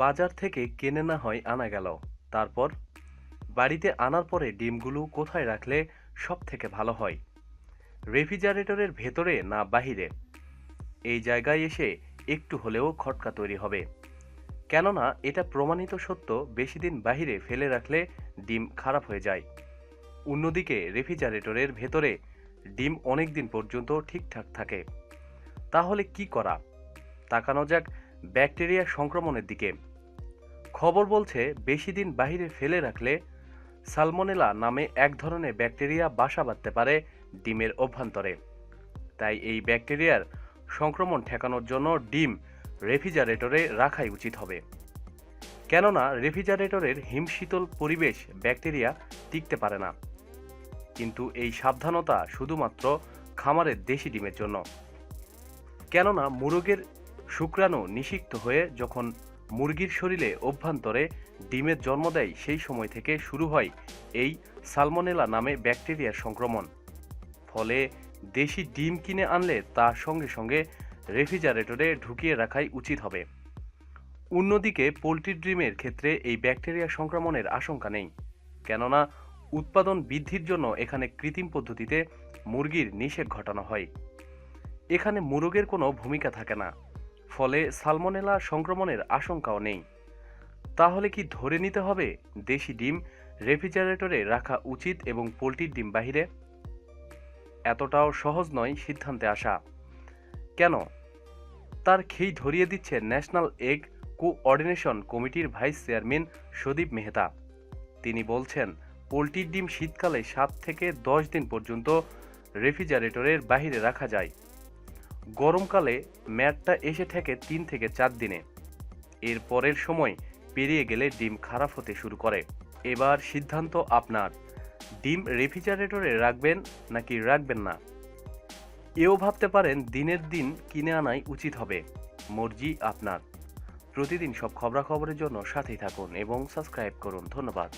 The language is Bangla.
বাজার থেকে কেনে না হয় আনা গেল। তারপর, বাড়িতে আনার পরে ডিমগুলো কোথায় রাখলে সব থেকে ভালো হয়? রেফ্রিজারেটরের ভেতরে না বাহিরে? এই জায়গায় এসে একটু হলেও খটকা তৈরি হবে। কেননা, এটা প্রমাণিত সত্য, বেশি দিন বাহিরে ফেলে রাখলে ডিম খারাপ হয়ে যায়। অন্যদিকে, রেফ্রিজারেটরের ভেতরে ডিম অনেক দিন পর্যন্ত ঠিকঠাক থাকে। তাহলে কি করা? তাকানো যাক ব্যাকটেরিয়া সংক্রমণের দিকে। খবর বলছে, বেশি দিন বাহিরে ফেলে রাখলে সালমোনেলা নামে এক ধরনের ব্যাকটেরিয়া বাসা বাঁধতে পারে ডিমের অভ্যন্তরে। তাই এই ব্যাকটেরিয়ার সংক্রমণ ঠেকানোর জন্য ডিম রেফ্রিজারেটরে রাখাই উচিত হবে। কেননা, রেফ্রিজারেটরের হিমশীতল পরিবেশ ব্যাকটেরিয়া টিকতে পারে না। কিন্তু এই সাবধানতা শুধুমাত্র খামারের দেশি ডিমের জন্য। কেননা, মুরগের শুক্রাণু নিষিক্ত হয়ে যখন মুরগির শরীরে অভ্যন্তরে ডিমের জন্ম দেয় সেই সময় থেকে শুরু হয় এই সালমোনেলা নামে ব্যাকটেরিয়ার সংক্রমণ। ফলে দেশি ডিম কিনে আনলে তার সঙ্গে সঙ্গে রেফ্রিজারেটরে ঢুকিয়ে রাখাই উচিত হবে। অন্যদিকে পোলট্রি ডিমের ক্ষেত্রে এই ব্যাকটেরিয়া সংক্রমণের আশঙ্কা নেই। কেননা উৎপাদন বৃদ্ধির জন্য এখানে কৃত্রিম পদ্ধতিতে মুরগির নিষেধ ঘটানো হয়। এখানে মুরগের কোনো ভূমিকা থাকে না। ফলে সালমোনেলা সংক্রমণের আশঙ্কাও নেই। তাহলে কি ধরে নিতে হবে দেশি ডিম রেফ্রিজারেটরে রাখা উচিত এবং পোলট্রির ডিম বাহিরে? এতটাও সহজ নয় সিদ্ধান্তে আসা। কেন? তার খেই ধরিয়ে দিচ্ছে ন্যাশনাল এগ কোঅর্ডিনেশন কমিটির ভাইস চেয়ারম্যান সদীপ মেহতা। তিনি বলছেন, পোলট্রির ডিম শীতকালে সাত থেকে দশ দিন পর্যন্ত রেফ্রিজারেটরের বাইরে রাখা যায়। গরমকালে ম্যাটটা এসে থাকে তিন থেকে চার দিনে। এর পরের সময় পেরিয়ে গেলে ডিম খারাপ হতে শুরু করে। এবার সিদ্ধান্ত আপনার। ডিম রেফ্রিজারেটরে রাখবেন নাকি রাখবেন না? এও ভাবতে পারেন দিনের দিন কিনে আনাই উচিত হবে। মর্জি আপনার। প্রতিদিন সব খবরাখবরের জন্য সাথেই থাকুন এবং সাবস্ক্রাইব করুন। ধন্যবাদ।